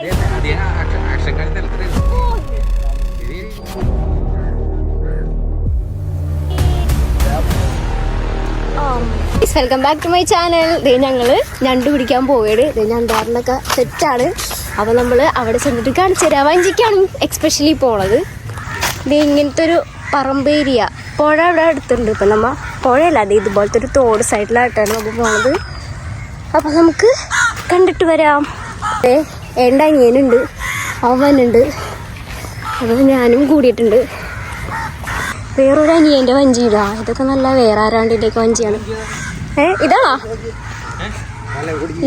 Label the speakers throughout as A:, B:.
A: Welcome back to my channel ദേ ഞങ്ങൾ ഞണ്ട് പിടിക്കാൻ പോയത് ദേ ഞണ്ടാറിനൊക്കെ സെറ്റാണ്. അപ്പൊ നമ്മൾ അവിടെ ചെന്നിട്ട് കാണിച്ചു തരാം. വഞ്ചിക്കാണ് എക്സ്പെഷ്യലി പോണത്. ദേ ഇങ്ങനത്തെ ഒരു പറമ്പ് ഏരിയ പുഴ ഇവിടെ അടുത്തുണ്ട്. ഇപ്പൊ നമ്മ പുഴയല്ല അത് ഇതുപോലത്തെ ഒരു തോട് സൈഡിലായിട്ടാണ് നമ്മൾ പോണത്. അപ്പൊ നമുക്ക് കണ്ടിട്ട് വരാം. എന്റെ അനിയനുണ്ട് അവനുണ്ട് അപ്പോൾ ഞാനും കൂടിയിട്ടുണ്ട്. വേറൊരു അനിയന്റെ വഞ്ചി ഇതാ ഇതൊക്കെ നല്ല വേറെ ആരാണ്ടിന്റെയൊക്കെ വഞ്ചിയാണ്. ഏ ഇതാണോ?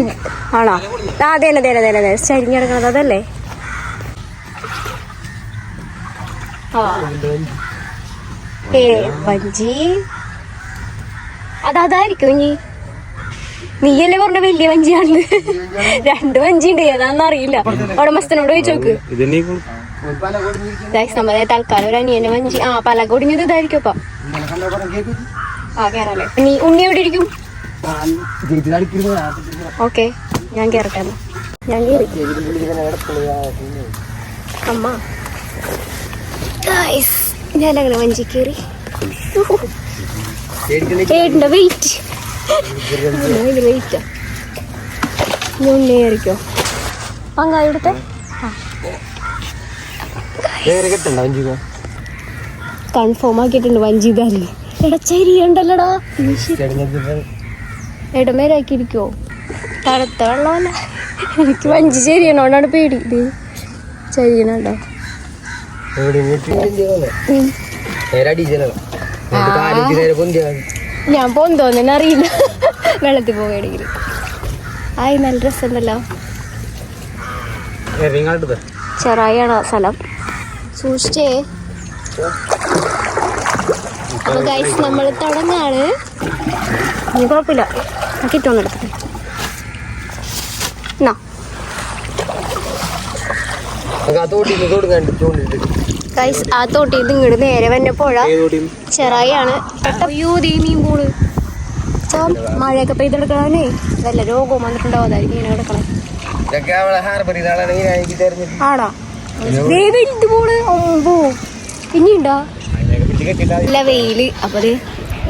A: ഇത് ആണോ? ആ അതെ അതെ അതെ അതെ അതെ. ചരിഞ്ഞെടുക്കണത് അതല്ലേ? ഏ വഞ്ചി. അതതായിരിക്കും ഇനി. നീയല്ലേ പറഞ്ഞ വലിയ വഞ്ചിയാണ് രണ്ട് വഞ്ചി ഉണ്ട് ഏതാണെന്ന് അറിയില്ല. ഉടമസ്ഥനോട് ചോദിച്ചു നോക്ക്. ഗൈസ് നമ്മളെ തൽക്കാലം ഒരു അനിയനെ വഞ്ചി ആ പല കൊടിഞ്ഞത് ഇതായിരിക്കും അപ്പൊ ആ കേറാല്ലേ? നീ ഉണ്ണി എവിടെ ഇരിക്കും? ഓക്കെ ഞാൻ കേറട്ടെ ഞാൻ കേറി. അമ്മ. ഞാൻ അങ്ങനെ വഞ്ചി കേറി. ചേട്ടന്റെ വെയിറ്റ് വെയിറ്റാ നീ ഉണ്ണി കയറിക്കോ പങ്കായി ഇവിടുത്തെ? കൺഫേം ആക്കിയിട്ടുണ്ട് വഞ്ചി ഇതല്ലേ എടാ ചരിയണ്ടല്ലടാ ഇടമേലാക്കിയിരിക്കോ തണുത്ത വെള്ളമല്ല എനിക്ക് വഞ്ചി ചരിയണോണ്ടാണ് പേടി. ഇത് ചരിയണുണ്ടോ? ഉം. ഞാൻ പോന്തോന്നെ അറിയില്ല. വെള്ളത്തിൽ പോവുകയാണെങ്കിൽ ആയി നല്ല രസമുണ്ടല്ലോ. ചെറായാണ് സ്ഥലം? സൂക്ഷിച്ചേ. അപ്പൊ ഗൈസ് നമ്മൾ തുടങ്ങാണ്. ഇനി കുഴപ്പമില്ല. കിട്ടുമെന്ന് എടുത്തിട്ട് എന്നാ. ഗൈസ് ആ തോട്ടി ഇത് ഇങ്ങോട്ട് നേരെ വന്നെ പുഴ. ചെറായാണ് മീൻ പോണ് മഴയൊക്കെ പെയ്തെടുക്കണേ വല്ല രോഗവും വന്നിട്ടുണ്ടാവും അതായിരിക്കും ഇങ്ങനെ കിടക്കണം. ആണോ? ദേ വലുത് പോണ് ഒമ്പോ ഇനിയുണ്ടോ നല്ല വെയിൽ. അപ്പൊ ദേ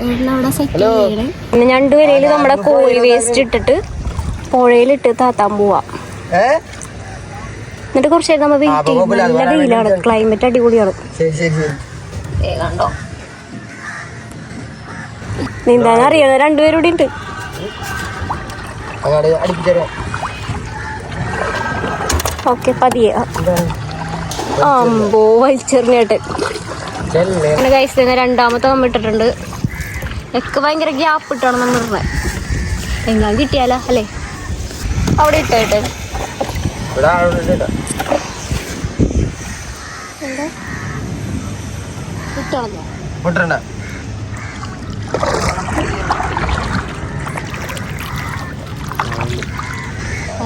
A: ഏട്ടൻ സെറ്റ് ചെയ്യണേ. പിന്നെ ഞണ്ട് വരയിൽ നമ്മുടെ കോഴി വേസ്റ്റ് ഇട്ടിട്ട് പുഴയിലിട്ട് താത്താൻ പോവാ. എന്നിട്ട് കുറച്ച് നമ്മൾ നമ്മ വെയിറ്റ് ചെയ്യും നല്ല വെയിലാണ്. ക്ലൈമറ്റ് അടിപൊളിയാണ്. ഏ കണ്ടോ? നീന്താൻ അറിയാതെ രണ്ടുപേരും കൂടി ഉണ്ട്. ഓക്കെ പതിയെ. അമ്പോ വലിച്ചെറിഞ്ഞിട്ട്. പിന്നെ കൈസ് തന്നെ രണ്ടാമത്തെ നമ്മ ഇട്ടിട്ടുണ്ട്. ഒക്കെ ഭയങ്കര ഗ്യാപ്പ് ഇട്ടാണ് നമ്മൾ ഇടുന്നത് എങ്ങാൻ കിട്ടിയാലോ അല്ലേ? അവിടെ ഇട്ടേട്ടെ എന്താ ഇട്ടാണോ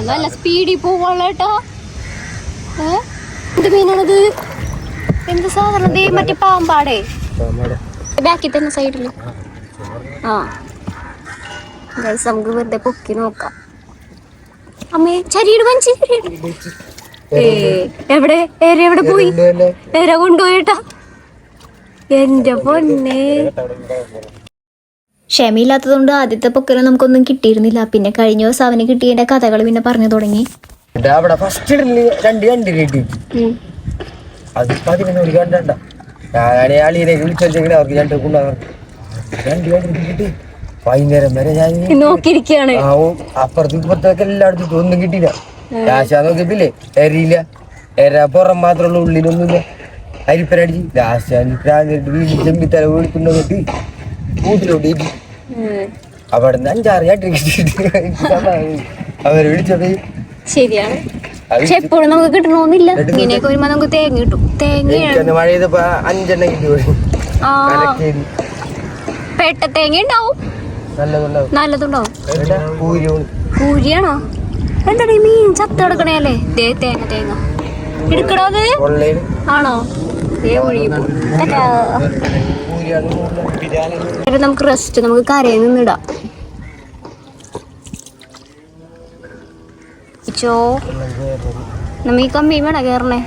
A: നല്ല സ്പീഡിൽ പോവാള കേട്ടോ. എന്ത് മീനാണത്? എന്ത് സാധനം ദേ മറ്റേ പാമ്പാടേ. ബാക്കി തന്നെ സൈഡിൽ ആ. നമുക്ക് വെറുതെ പൊക്കി നോക്കാം. അമ്മേ ചരിയുടെ മഞ്ചി ഏ എവിടെ? ഏര എവിടെ പോയി? ഏര കൊണ്ടുപോയിട്ടാ. എന്റെ പൊന്നെ.
B: ക്ഷമയില്ലാത്തതുകൊണ്ട് ആദ്യത്തെ പൊക്കലും നമുക്കൊന്നും കിട്ടിയിരുന്നില്ല. പിന്നെ കഴിഞ്ഞ ദിവസം അവന് കിട്ടിയതിന്റെ കഥകൾ പിന്നെ പറഞ്ഞു തുടങ്ങി.
C: അവിടെ ഫസ്റ്റ് രണ്ട് രണ്ട് കിട്ടി?
A: ഉം.
C: അത് പതിനൊന്ന് മണിക്ക് കണ്ടണ്ട. ഞാൻ അളിയനെ വിളിച്ചെങ്കിൽ അവർക്ക് രണ്ട് കൊണ്ടുപോകാൻ രണ്ട് രണ്ട് കിട്ടി. വൈകുന്നേരം വരെ ഞാൻ നോക്കിയിരിക്കുകയാണ്. അപ്പുറത്ത് ഇപ്പുറത്തൊക്കെ എല്ലായിടത്തും ഒന്നും കിട്ടിയില്ല. ലാശ നോക്കിയപ്പില്ലേ എരിയില്ല എര പുറം മാത്രമുള്ള ഉള്ളിലൊന്നുമില്ല. അരിപ്പരടിച്ച് ലാസ്റ്റ് വീട്ടിൽ ചെമ്പിത്തല വീഴ്ത്തുന്ന കിട്ടി കൂട്ടിലോട്ട് ഇരിക്കും അവിടെ നിന്ന് അഞ്ചാറ് ചാട്ടി കിട്ടിയിട്ട് അവരെ വിളിച്ചപ്പോ
A: ശരിയാണ്. പക്ഷെ എപ്പോഴും നമുക്ക് കിട്ടണമെന്നില്ല. ഇങ്ങനെയൊക്കെ വരുമ്പോ നമുക്ക് തേങ്ങ കിട്ടും. തേങ്ങ
C: എനിക്കന്ന് മഴ ചെയ്തപ്പോ അഞ്ചെണ്ണം കിട്ടി
A: പെട്ട തേങ്ങ ഉണ്ടാവും.
C: നല്ലതുണ്ടാവും.
A: നല്ലതുണ്ടാവും. കൂരിയാണോ എന്താടി മീൻ ചത്ത കിടക്കണേ ദേ തേങ്ങ തേങ്ങ. എടുക്കടോ അത്. ആണോ? ദേ ഒഴുകി എന്നിട്ട് നമുക്ക് റെസ്റ്റ് നമുക്ക് കരയിൽ നിന്നിടാം ചോ നമ്മ ഈ കമ്പിയും വേണം കയറണേ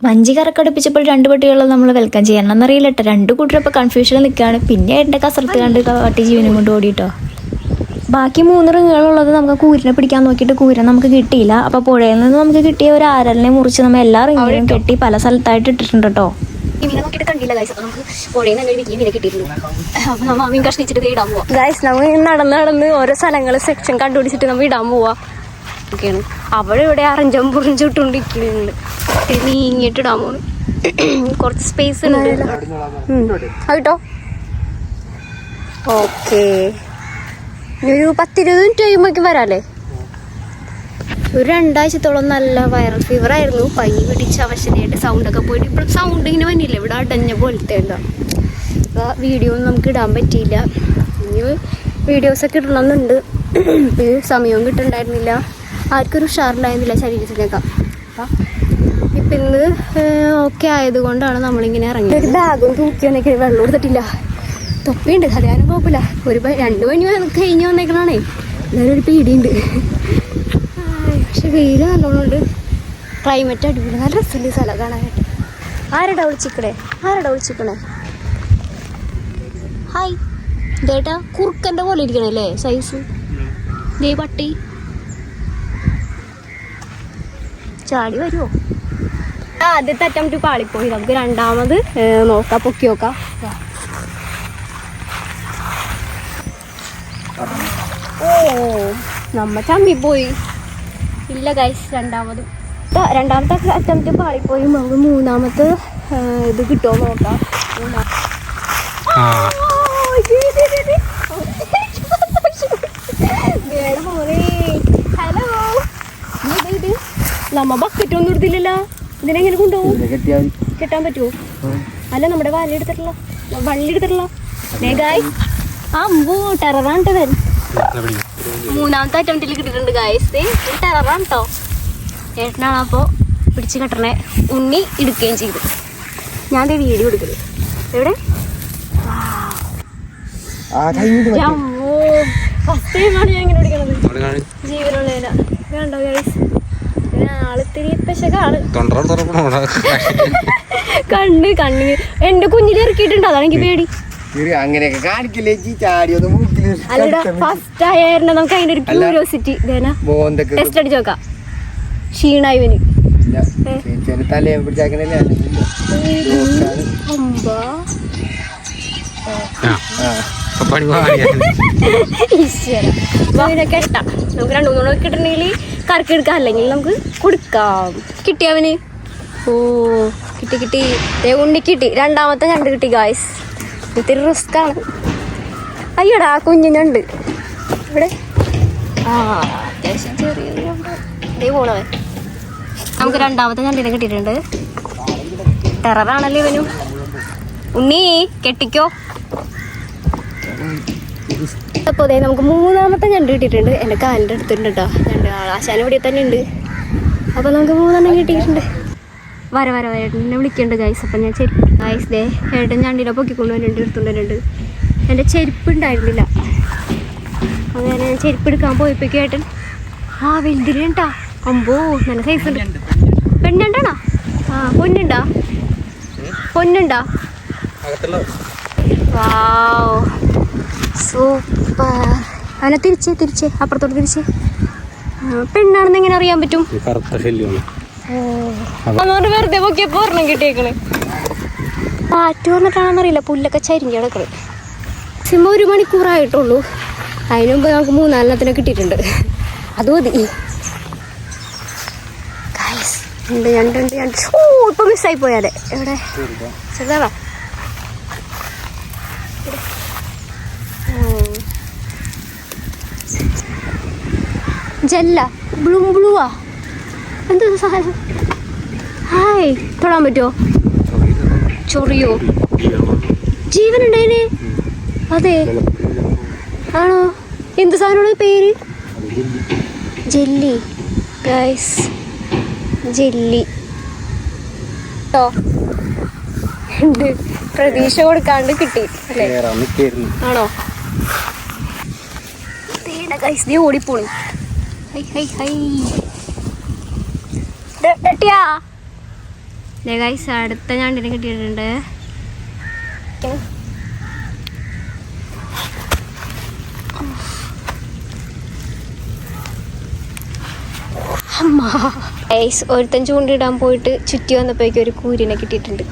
B: വഞ്ചി കറക്കടുപ്പിച്ചപ്പോൾ രണ്ട് പട്ടികളെ നമ്മൾ വെൽക്കം ചെയ്യണം. എന്നറിയില്ല രണ്ടു കൂട്ടരപ്പോൾ കൺഫ്യൂഷനിൽ നിൽക്കുകയാണ് പിന്നെ എന്റെ കസർത്ത് കണ്ട് പട്ടി ജീവനും കൊണ്ട് ഓടിട്ടോ. ബാക്കി മൂന്ന് റിങ്ങുകളുള്ളത് നമുക്ക് കൂരിനെ പിടിക്കാൻ നോക്കിയിട്ട് കൂരൻ നമുക്ക് കിട്ടിയില്ല. അപ്പോൾ പുഴയിൽ നിന്ന് നമുക്ക് കിട്ടിയ ഒരു ആരലിനെ മുറിച്ച് നമ്മൾ എല്ലാ റിങ്ങുകളും കെട്ടി പല സ്ഥലത്തായിട്ട് ഇട്ടിട്ടുണ്ട് കേട്ടോ.
A: ഗൈസ് നമ്മൾ നടന്ന് നടന്ന് ഓരോ സ്ഥലങ്ങൾ സെക്ഷൻ കണ്ടുപിടിച്ചിട്ട് നമ്മൾ ഇടാൻ പോവാ. ഒക്കെയാണ് അവിടെ ഇവിടെ അറഞ്ചം പുറിഞ്ചും ഇട്ടുകൊണ്ടിരിക്കുന്നുണ്ട് നീങ്ങിയിട്ട് ഇടാൻ പോണ്. കുറച്ച് സ്പേസ് ഉണ്ട്. കേട്ടോ? ഓക്കെ ഒരു പത്തിരുപത് മിനിറ്റ് കഴിയുമ്പോഴേക്കും വരാല്ലേ? ഒരു രണ്ടാഴ്ചത്തോളം നല്ല വൈറൽ ഫീവർ ആയിരുന്നു. പനി പിടിച്ച് സൗണ്ട് സൗണ്ടൊക്കെ പോയിട്ട് ഇപ്പോൾ സൗണ്ട് ഇങ്ങനെ വന്നില്ല. ഇവിടെ അടഞ്ഞ പോലത്തെ ഉണ്ടോ? അപ്പോൾ വീഡിയോ ഒന്നും നമുക്ക് ഇടാൻ പറ്റിയില്ല. ഇനി വീഡിയോസൊക്കെ ഇടണമെന്നുണ്ട്. സമയവും കിട്ടുന്നുണ്ടായിരുന്നില്ല ആർക്കൊരു ഉഷാറുണ്ടായിരുന്നില്ല ശരീരത്തിനൊക്കെ. അപ്പം ഇപ്പം ഇന്ന് ഓക്കെ ആയതുകൊണ്ടാണ് നമ്മളിങ്ങനെ ഇറങ്ങിയത്. ഒരു ബാഗും തൂക്കി വന്നേക്ക് വെള്ളം എടുത്തിട്ടില്ല തൊപ്പിയുണ്ട്. അതാരും കുഴപ്പമില്ല. ഒരു രണ്ടു മണി കഴിഞ്ഞു വന്നേക്കണാണേ എന്നാലും ഒരു പേടിയുണ്ട്. പക്ഷെ വെയിൽ നല്ലോണം ക്ലൈമറ്റ് അടിപൊളി. നല്ല രസമുണ്ട് സ്ഥലം കാണാനായിട്ട്. ആരടാ വിളിച്ചിക്കണേ ആരടാ വിളിച്ചിക്കണേ ഹായ് ഇതേട്ടാ കുറുക്കന്റെ പോലെ ഇരിക്കണല്ലേ സൈസ് ദേ പട്ടി. ചാടി വരുമോ ആദ്യത്തെ അറ്റംപ്റ്റ് പാളിപ്പോയി. നമുക്ക് രണ്ടാമത് നോക്കാം പൊക്കി നോക്കാം വാ. ഓ നമ്മ ചമ്മി പോയി. ഇല്ല ഗൈസ് രണ്ടാമതും. രണ്ടാമത്തെ അറ്റംപ്റ്റ് പാളിപ്പോയി. നമുക്ക് മൂന്നാമത്തെ ഇത് കിട്ടുമോ നോക്കാം. ഹലോ ഇത് നമ്മ ബക്കറ്റ് ഒന്നും എടുത്തില്ലല്ലോ. ഇതിനെങ്ങനെ കൊണ്ടുപോകും. കെട്ടാൻ പറ്റുമോ. അല്ല നമ്മുടെ വല എടുത്തിട്ടുള്ള വള്ളി എടുത്തിട്ടുള്ള ഗായ് അമ്പൂ ടെററാണ് മൂന്നാമത്തെ അറ്റംപ്റ്റിൽ കിട്ടിയിട്ടുണ്ട് ഗായസ് ടെററാണ് കേട്ടോ ചേട്ടനാണ് അപ്പോൾ പിടിച്ച് കെട്ടണേ. ഉണ്ണി എടുക്കുകയും ചെയ്തു. ഞാൻ ദേ വീഡിയോ എടുക്കുന്നത് എവിടെ?
C: ആ കഴിഞ്ഞിട്ട് മതി.
A: ഫസ്റ്റ് ടൈമാണ് ഞാൻ ഇങ്ങനെ പിടിക്കണത് ജീവനുള്ളതിനാ കണ്ടോ ഗൈസ് ആളിത്തിരി പെശകാണ്. കണ്ണ് കണ്ണിന്. എന്റെ കുഞ്ഞിൽ ഇറക്കിയിട്ടുണ്ട് അതാണ് എനിക്ക് പേടി.
C: അങ്ങനെയൊക്കെ കാണിക്കില്ലേ ചാടിയൊന്നും
A: അല്ലടാ ഫസ്റ്റ് ആയിരുന്നു നമുക്ക് അതിന്റെ ഒരു. ക്യൂരിയോസിറ്റി ടെസ്റ്റ് അടിച്ച് നോക്കാം. ഈശ്വര. അവനെ കെട്ടാം. നമുക്ക് രണ്ടു മൂന്ന് കിട്ടണമെങ്കിൽ കറക്കി എടുക്കാം. അല്ലെങ്കിൽ നമുക്ക് കൊടുക്കാം. കിട്ടിയവന് ഓ കിട്ടി കിട്ടി. ദേ ഉണ്ണി കിട്ടി. രണ്ടാമത്തെ രണ്ട് കിട്ടി ഗായ്സ് ഇത്തിരി റിസ്ക് ആണ്. അയ്യടാ കുഞ്ഞിനുണ്ട്. ഇവിടെ? ആ നമുക്ക് രണ്ടാമത്തെ ഞണ്ടിനെ കിട്ടിയിട്ടുണ്ട്. ടെററാണല്ലോ ഇവനും? ഉണ്ണി കെട്ടിക്കോ. അപ്പോൾ അതെ നമുക്ക് മൂന്നാമത്തെ ഞണ്ട് കിട്ടിയിട്ടുണ്ട്. എന്റെ കാലിന്റെ അടുത്തുണ്ട് കേട്ടോ ഞണ്ട് ഇവിടെ തന്നെ ഉണ്ട്. അപ്പോൾ നമുക്ക് മൂന്നെണ്ണം കിട്ടിയിട്ടുണ്ട്. വര വര വര. എന്നെ വിളിക്കുന്നുണ്ട് ഗൈസ് അപ്പം ഞാൻ ഗൈസ് ദേ ഏട്ടൻ ഞണ്ടിനെ പൊക്കിക്കൊണ്ട് വരുന്നുണ്ട് എടുത്തുകൊണ്ട് വരുന്നുണ്ട് എന്റെ ചെരുപ്പ് ഉണ്ടായിരുന്നില്ല അങ്ങനെ ഞാൻ ചെരുപ്പ് എടുക്കാൻ പോയപ്പോഴേക്കും ഏട്ടൻ ആ വലുതിനുണ്ടാ അമ്പോ നല്ല സൈസ് ഉണ്ട്. പെണ്ണുണ്ടാണോ? ആ പൊന്നുണ്ടാ? പൊന്നുണ്ടാ? വാവ്. സൂപ്പർ. അവനെ തിരിച്ചേ തിരിച്ചേ അപ്പുറത്തോട്ട് തിരിച്ചേ. പെണ്ണാണെന്ന് എങ്ങനെ അറിയാൻ പറ്റും? അതുകൊണ്ട് വെറുതെ പൊക്കിയപ്പോ ഒരെണ്ണം കിട്ടിയേക്കണ്. കാറ്റ് വന്നിട്ടാണെന്നറിയില്ല പുല്ലൊക്കെ ചരിഞ്ഞ് കിടക്കണ്. സിമ ഒരു മണിക്കൂറായിട്ടുള്ളൂ. അതിനു മുമ്പ് നമുക്ക് മൂന്നാലെണ്ണത്തിനെ കിട്ടിയിട്ടുണ്ട്. അത് മതി. ഉണ്ട് ഞണ്ടുണ്ട് ഞണ്ട് ഓ ഇപ്പൊ മിസ്സായി പോയാലേ എവിടെ? ചെറുതാ ജല്ല ബ്ലൂ ബ്ലൂവാ. എന്താ സാധനം? ഹായ് തൊടാൻ പറ്റുമോ ചൊറിയോ? ജീവനുണ്ടതിന് അതെ. ആണോ? എന്ത് സാധനമാണ് പേര്? ജെല്ലി. Guys jelly. കേട്ടോ ഉണ്ട് പ്രതീക്ഷ കൊടുക്കാണ്ട് കിട്ടി അല്ലേ? ആണോ? ഗൈസ് നീ ഓടിപ്പോണു. Hi hi hi. ഗൈസ് അടുത്ത ഞാൻ കിട്ടിയിട്ടുണ്ട്. ഗൈസ് ഒരുത്തൻ ചൂണ്ടിടാൻ പോയിട്ട് ചുറ്റി വന്നപ്പോഴേക്കും ഒരു കൂരിനെ കിട്ടിയിട്ടുണ്ട്.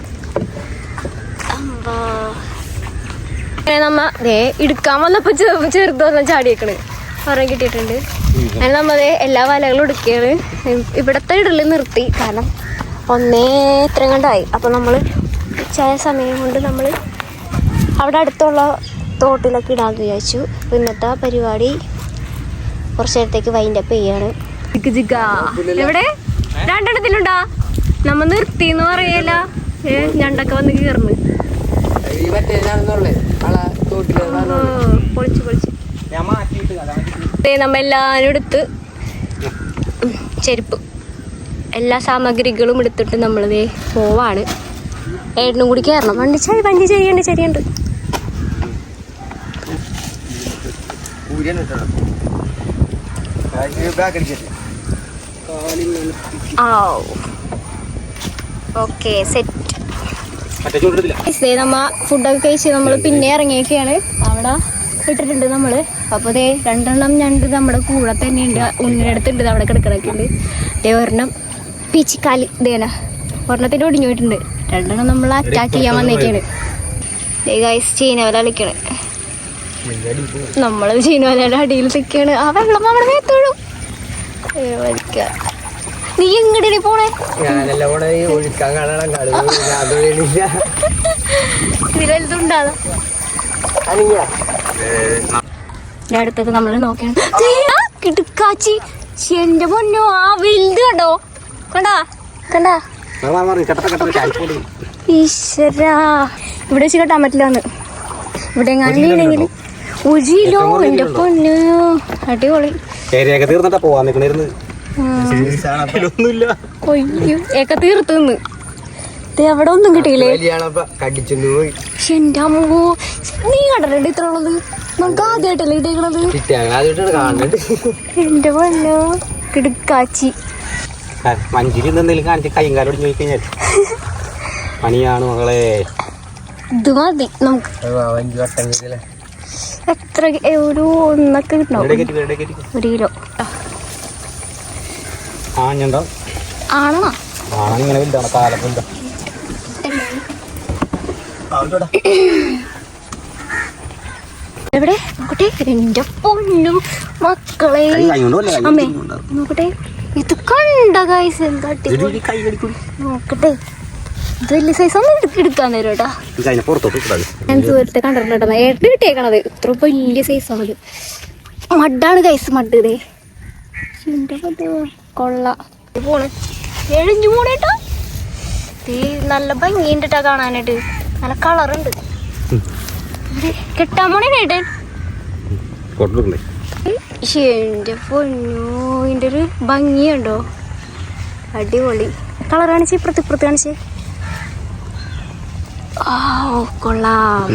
A: അങ്ങനെ നമ്മ ദേ എടുക്കാൻ വന്നപ്പോ ചെ- ചെറുതൊന്നും ചാടിയേക്കണ്. ഒരെണ്ണം കിട്ടിയിട്ടുണ്ട്. അങ്ങനെ നമ്മളെ എല്ലാ വലകളും എടുക്കുകയാണ്. ഇവിടത്തെ ഇടൽ നിർത്തി. കാരണം ഒന്നേ ഇത്ര കണ്ടായി. അപ്പൊ നമ്മൾ ഉച്ചായ സമയം കൊണ്ട് നമ്മൾ അവിടെ അടുത്തുള്ള തോട്ടിലൊക്കെ ഇടാൻ വിചാരിച്ചു. ഇന്നത്തെ പരിപാടി കുറച്ച് നേരത്തേക്ക് വൈൻഡപ്പ് ചെയ്യാണ്. എവിടെ രണ്ടെണ്ണത്തിലുണ്ടാ നമ്മ നിർത്തി എന്ന് പറയല ഏ ഞണ്ടൊക്കെ വന്ന് കീർന്ന് പൊളിച്ച് പൊളിച്ച് നമ്മ എല്ലാരും എടുത്ത് ചെരുപ്പ് എല്ലാ സാമഗ്രികളും എടുത്തിട്ട് നമ്മൾ ദേ പോവാണ് ഏട്ടനും കൂടി കയറണം വണ്ടി ചായ വണ്ടി
C: ചെയ്യണ്ട് ചെറിയണ്ട് ബാഗ് അടിച്ചിട്ട്
A: ഓക്കെ സെറ്റ്. നമ്മ ഫുഡൊക്കെ കഴിച്ച് നമ്മൾ പിന്നെ ഇറങ്ങിയൊക്കെയാണ് അവിടെ ഇട്ടിട്ടുണ്ട് നമ്മൾ. അപ്പൊ ദേ രണ്ടെണ്ണം ഞണ്ട് നമ്മുടെ കൂടെ തന്നെ ഉണ്ട് ഉണ്ണിനടുത്തുണ്ട് ദേ അവിടെ കിടക്കണൊക്കെ ഉണ്ട് ദേ ഒരെണ്ണം പീച്ചിക്കാലി ഇതേന ഒരെണ്ണത്തിന്റെ ഒടിഞ്ഞു പോയിട്ടുണ്ട്. രണ്ടെണ്ണം നമ്മൾ അറ്റാക്ക് ചെയ്യാൻ വന്നേക്കാണ്. ദേ ഗൈസ് ചീനവല കളിക്കണ്. നമ്മൾ ചീനവലയുടെ അടിയിൽ നിൽക്കാണ് ആ വെള്ളം നമ്മുടെ മേത്തോഴും നീ എങ്ങടെ പോണേ?
C: ഞാനെല്ലാം കൂടെ ഈ ഒഴുക്കാൻ
A: ഇതിലെന്തുണ്ടാകും അടുത്തത് നമ്മൾ നോക്കണം കിടുക്കാച്ചി. എന്റെ പൊന്നോ ആ വലുത് കണ്ടോ? കണ്ടാ? കണ്ടാ? ഈശ്വരാ. ഇവിടെ വെച്ച് കെട്ടാൻ പറ്റില്ലാന്ന്. ഇവിടെ എങ്ങാനും വീണെങ്കിൽ ഉജിയിലോ എന്റെ പൊന്നു. അടിപൊളി.
D: ഏരിയൊക്കെ തീർന്നിട്ടാ പോവാൻ നിക്കണിരുന്ന്. ഒന്നുമില്ല
A: കൊയ്യോ. ഏക്ക തീർത്ത് നിന്ന് ദേ അവിടെ ഒന്നും കിട്ടിയില്ലേ? ശ്ശെ, എന്റെ അമ്മോ. നീ കണ്ടിട്ടുണ്ട് ഇത്ര ഉള്ളത്? നമുക്ക് ആദ്യമായിട്ടല്ലേ എന്റെ പൊന്നോ. കിടുക്കാച്ചി.
D: മഞ്ചിരി എന്തെങ്കിലും കാണിച്ച് കൈയും കാലും ഒടിഞ്ഞു കഴിഞ്ഞാൽ പണിയാണ് മകളെ.
A: ഇത് മതി നമുക്ക്. എത്ര ഒരു ഒന്നൊക്കെ കിട്ടണം. ഒരു കിലോ. ആണോ?
D: വലുതാണ്?
A: എവിടെ? നോക്കട്ടെ. എന്റെ പൊന്നും മക്കളെ. അമ്മേ നോക്കട്ടെ. ഇത് കണ്ട ഗൈസ് എന്താ നോക്കട്ടെ. ഇത് വലിയ സൈസ് ഒന്നും എടുക്ക- എടുക്കാൻ തരും കേട്ടാ.
D: പുറത്തോട്ട്
A: ഞാൻ ദൂരത്തെ കണ്ടിട്ടുണ്ട് ഏട്ടന് കിട്ടിയേക്കണത്. ഇത്ര വലിയ സൈസ് ആണത് മഡാണ് കൈസ് മഡ് ഇതേ. കൊള്ള. പോണ്. എഴിഞ്ഞു പോണേട്ടാ ഈ നല്ല ഭംഗിയുണ്ട് കേട്ടോ കാണാനായിട്ട്. നല്ല കളറുണ്ട്. കിട്ടാൻ പോണേട്ടൻ എന്റെ പൊന്നോ ഇതിന്റെ ഒരു ഭംഗിയുണ്ടോ? അടിപൊളി. കളർ കാണിച്ചേ ഇപ്പുറത്ത് ഇപ്പുറത്ത് കാണിച്ച്. കൊള്ളാം.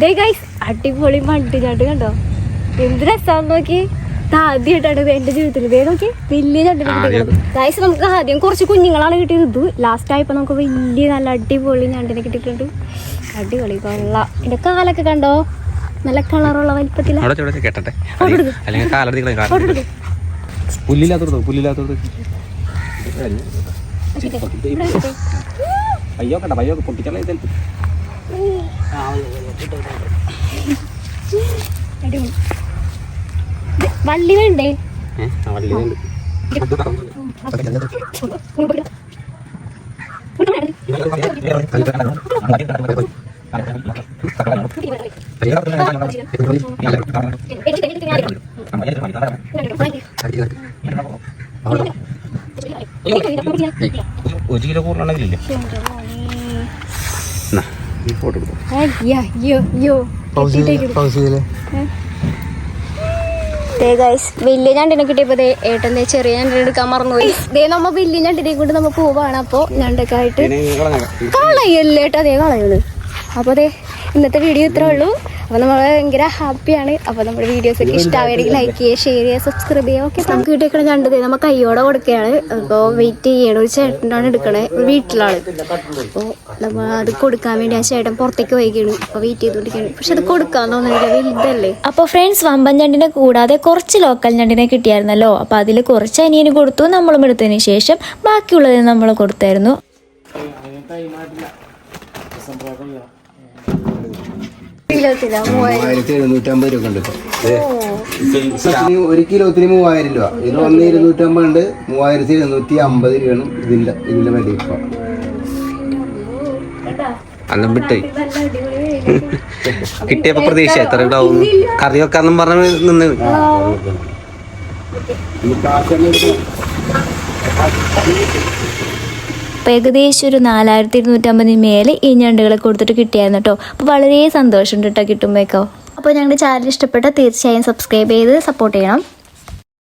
A: ഗൈസ് അടിപൊളി മണ്ടി ചാട്ട് കണ്ടോ? എന്ത് രസം നോക്കി. ആദ്യമായിട്ടാണ് എന്റെ ജീവിതത്തിൽ. വേറെ നോക്കി. വലിയ ഞണ്ടിനെ ഗൈസ് നമുക്ക് ആദ്യം കുറച്ച് കുഞ്ഞുങ്ങളാണ് കിട്ടിയത്. ഇത് ലാസ്റ്റ് ആയപ്പോ നമുക്ക് വലിയ നല്ല അടിപൊളി ഞണ്ടിനെ കിട്ടിയിട്ടുണ്ട്. അടിപൊളി കൊള്ളാം. എന്റെ കാലൊക്കെ കണ്ടോ? നല്ല കളറുള്ള
D: വലിപ്പത്തിലാണ് കേട്ടെ
A: എടുക്ക്.
D: അല്ലെങ്കിൽ കാലടി
A: ഫോട്ടോ എടുക്ക്.
D: പുല്ലില്ലാത്തത് പുല്ലില്ലാത്തത്
A: ഇവിടെ എടുക്ക്.
D: അയ്യോ കണ്ട അയ്യോ പൊട്ടിച്ചളെ ഇതെടുത്ത്
A: അടിപൊളി ഇത് വള്ളി വേണ്ടേ
D: വള്ളി ഉണ്ട് ഒരു കിലോ കൂടുതലാണെങ്കിലില്ലേ ഈ ഫോട്ടോ
A: വലിയ ഞണ്ടിനെ കിട്ടിയപ്പോ ഏട്ടൻ ചെറിയ ഞണ്ടിനെ എടുക്കാൻ മറന്നുപോയി. ദേ നമ്മ വലിയ ഞണ്ടിനെ കൊണ്ട് നമ്മ പോവാണ്. അപ്പൊ ഞണ്ടൊക്കെ ആയിട്ട് കളയല്ലേട്ടോ അതേ കളയുള്ളൂ. അപ്പൊ അതെ ഇന്നത്തെ വീഡിയോ ഇത്രേ ഉള്ളൂ. അപ്പോൾ നമ്മൾ ഭയങ്കര ഹാപ്പിയാണ്. അപ്പോൾ നമ്മുടെ വീഡിയോസ് ഒക്കെ ഇഷ്ടമാണെങ്കിൽ ലൈക്ക് ചെയ്യുക ഷെയർ ചെയ്യുക സബ്സ്ക്രൈബ് ചെയ്യുക. ഓക്കെ നമുക്ക് വീട്ടിൽ കണ്ടത് നമ്മൾ കൈയോടെ കൊടുക്കുകയാണ്. അപ്പോൾ വെയിറ്റ് ചെയ്യണം ഒരു ചേട്ടനാണ് എടുക്കണേ ഒരു വീട്ടിലാണ്. അപ്പോൾ നമ്മൾ അത് കൊടുക്കാൻ വേണ്ടി ആ ചേട്ടൻ പുറത്തേക്ക് വൈകിയാണ് അപ്പോൾ വെയിറ്റ് ചെയ്തുകൊണ്ടിരിക്കുകയാണ്. പക്ഷെ അത് കൊടുക്കാൻ തോന്നുന്നില്ല വലുതല്ലേ?
B: അപ്പോൾ ഫ്രണ്ട്സ് വമ്പൻ ഞണ്ടിനെ കൂടാതെ കുറച്ച് ലോക്കൽ ഞണ്ടിനെ കിട്ടിയായിരുന്നല്ലോ. അപ്പോൾ അതിൽ കുറച്ച് അനിയന് കൊടുത്തു നമ്മളും എടുത്തതിന് ശേഷം ബാക്കിയുള്ളത് നമ്മൾ കൊടുത്തായിരുന്നു.
A: കിലോത്തില്ല കിലോ
C: മൂവായിരത്തി എഴുന്നൂറ്റമ്പത് രൂപ ഉണ്ട് ഒരു കിലോത്തിന് മൂവായിരം രൂപ. ഇത് ഒന്ന് ഇരുന്നൂറ്റമ്പത് ഉണ്ട്. മൂവായിരത്തി എഴുന്നൂറ്റി അമ്പത് രൂപയാണ് ഇതിന്റെ ഇതിന്റെ വില ഇപ്പൊ.
D: അന്നം വിട്ടേ. കിട്ടിയപ്പോ പ്രതീക്ഷ എത്ര ഉണ്ടാവും? കറി വെക്കാന്നും പറഞ്ഞ് നിന്ന്.
B: അപ്പോൾ ഏകദേശം ഒരു നാലായിരത്തി ഇരുന്നൂറ്റമ്പതിന് മേലെ ഈ ഞണ്ടുകളെ കൊടുത്തിട്ട് കിട്ടിയായിരുന്നു കേട്ടോ അപ്പോൾ വളരെ സന്തോഷമുണ്ട് കേട്ടോ കിട്ടുമ്പോഴേക്കോ. അപ്പോൾ ഞങ്ങളുടെ ചാനൽ ഇഷ്ടപ്പെട്ട തീർച്ചയായും സബ്സ്ക്രൈബ് ചെയ്ത് സപ്പോർട്ട് ചെയ്യണം.